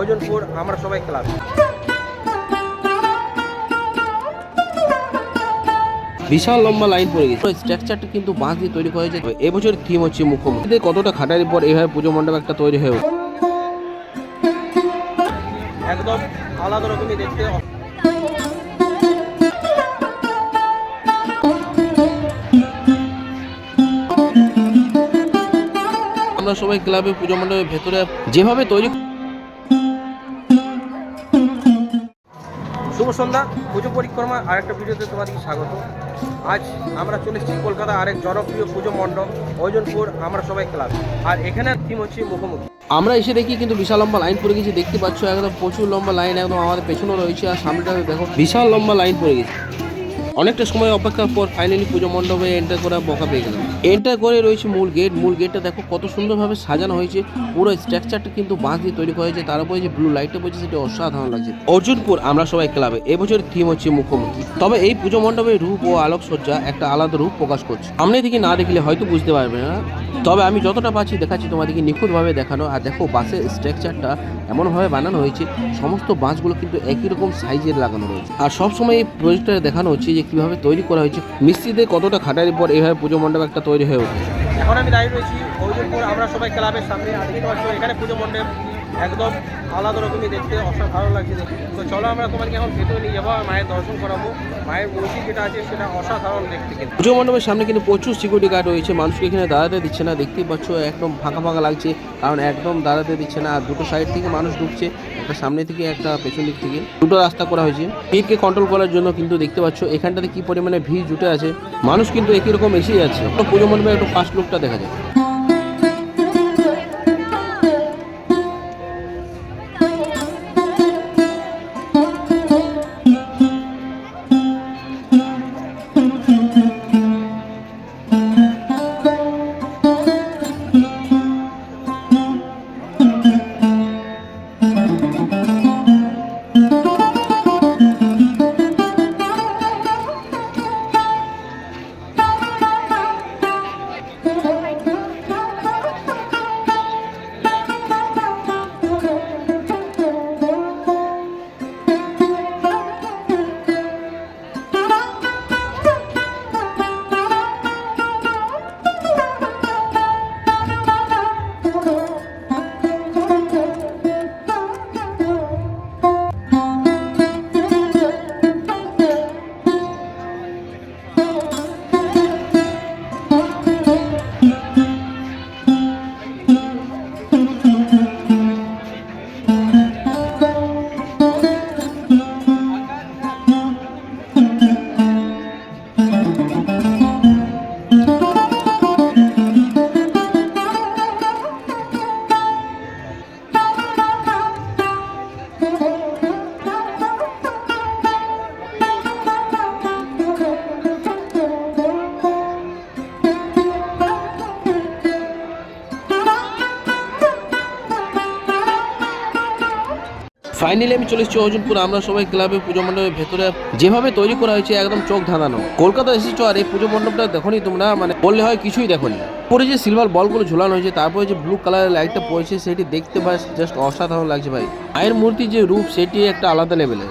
ওজনপুর আমরা সবাই ক্লাব বিশাল লম্বা লাইন পড়ে গেছে। স্ট্রাকচারটা কিন্তু বাঁশ দিয়ে তৈরি করা হয়েছে। এবছর থিম হচ্ছে মুখ্যমন্ত্রী কতটা খাটারির পর এইভাবে পুজো মণ্ডপ একটা তৈরি হয়ে। একদম আলাদা রকমই দেখতে। আমরা সবাই ক্লাবে পুজো মণ্ডপের ভেতরে যেভাবে তৈরি শুভ সন্ধ্যা, পুজো পরিক্রমা আর একটা ভিডিওতে তোমাদেরকে স্বাগত। আজ আমরা চলে এসেছি কলকাতা আরেক জনপ্রিয় পুজো মণ্ডপ ওজনপুর আমরা সবাই ক্লাব আর এখানে থিম হচ্ছে মুখোমুখি। আমরা এসে দেখি কিন্তু বিশাল লম্বা লাইন পড়ে গেছি, দেখতে পাচ্ছ একদম প্রচুর লম্বা লাইন একদম আমাদের পেছনে রয়েছে, আর সামনেটা দেখো বিশাল লম্বা লাইন পড়ে গেছে। অনেকটা সময় অপেক্ষার পর ফাইনালি পুজো মণ্ডপে এন্টার করা বকা পেয়ে গেলাম। এন্টার করে রয়েছে মূল গেট মূল গেটটা দেখো কত সুন্দরভাবে সাজানো হয়েছে, পুরো স্ট্রাকচারটা কিন্তু বাঁশ দিয়ে তৈরি করা হয়েছে, তার উপরে যে ব্লু লাইটটা পড়ছে সেটা অসাধারণ লাগছে। অর্জুনপুর আমরা সবাই ক্লাবে, এবছর থিম হচ্ছে মুখোমুখি। তবে এই পুজো মণ্ডপের রূপ ও আলোকসজ্জা একটা আলাদা রূপ প্রকাশ করছে। সামনে দিকে না দেখলে হয়তো বুঝতে পারবে না, তবে আমি যতটা পাচ্ছি দেখাচ্ছি তোমাদেরকে নিখুঁতভাবে দেখানো। আর দেখো বাসের স্ট্রাকচারটা এমনভাবে বানানো হয়েছে, সমস্ত বাসগুলো কিন্তু একই রকম সাইজের লাগানো রয়েছে। আর সবসময় এই প্রজেক্টটা দেখানো হচ্ছে যে কীভাবে তৈরি করা হয়েছে, মিস্ত্রিদের কতটা খাটারি পর এভাবে পুজো মণ্ডপ একটা তৈরি হয়ে ওঠে এখন আমি দাঁড়িয়ে রয়েছি আমরা সবাই ক্লাবের সামনে এখানে পুজো মণ্ডপ। একদম আলাদা রকমই দেখতে, অসাধারণ লাগছে দেখতে। তো চলো আমরা তোমাদেরকে এখন ভেতরে নিয়ে যাব মায়ের দর্শন করাবো। মায়ের মূর্তি যেটা আছে, সেটা অসাধারণ দেখতে পুজো মণ্ডপের সামনে কিন্তু প্রচুর সিকিউরিটি গার্ড রয়েছে, মানুষকে এখানে দাঁড়াতে দিচ্ছে না, দেখতেই পাচ্ছ একদম ফাঁকা ফাঁকা লাগছে, কারণ একদম দাঁড়াতে দিচ্ছে না, আর দুটো সাইড থেকে মানুষ ঢুকছে, একটা সামনে থেকে, একটা পেছন দিক থেকে। দুটো রাস্তা করা হয়েছে। ভিড়কে কন্ট্রোল করার জন্য কিন্তু দেখতে পাচ্ছ, এখানটাতে কি পরিমাণে ভিড় জুটে আছে, মানুষ কিন্তু একই রকম এসেই আছে পুজো মণ্ডপে একটু ফার্স্ট লুকটা দেখা যায় ফাইনালি আমি চলে এসেছি অর্জুনপুর। আমরা সবাই ক্লাবে পুজো মণ্ডপের ভেতরে যেভাবে তৈরি করা হয়েছে, একদম চোখ ধাঁধানো। কলকাতা এসেছ আর এই পুজো মণ্ডপটা দেখোনি তোমরা? মানে বললে হয় কিছুই দেখোনি। পরে যে সিলভার বলগুলো ঝুলানো হয়েছে, তারপরে যে ব্লু কালারের লাইটটা পড়েছে, সেটি দেখতে পাস জাস্ট অসাধারণ লাগছে ভাই। মায়ের মূর্তি যে রূপ, সেটি একটা আলাদা লেভেলের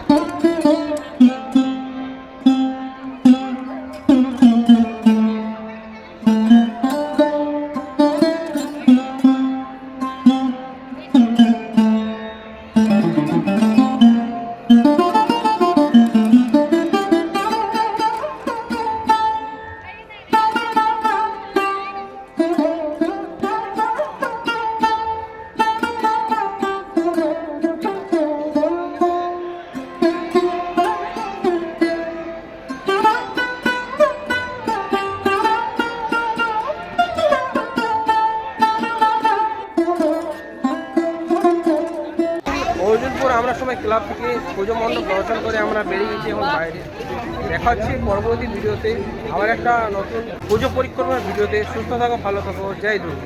সবাই ক্লাব থেকে পুজো মণ্ডপ দর্শন করে আমরা বেরিয়ে গেছি এবং বাইরে। দেখা হচ্ছে পরবর্তী ভিডিওতে আবার একটা নতুন পুজো পরিক্রমার ভিডিওতে। সুস্থ থাকো, ভালো থাকো, জয় দুর্গা।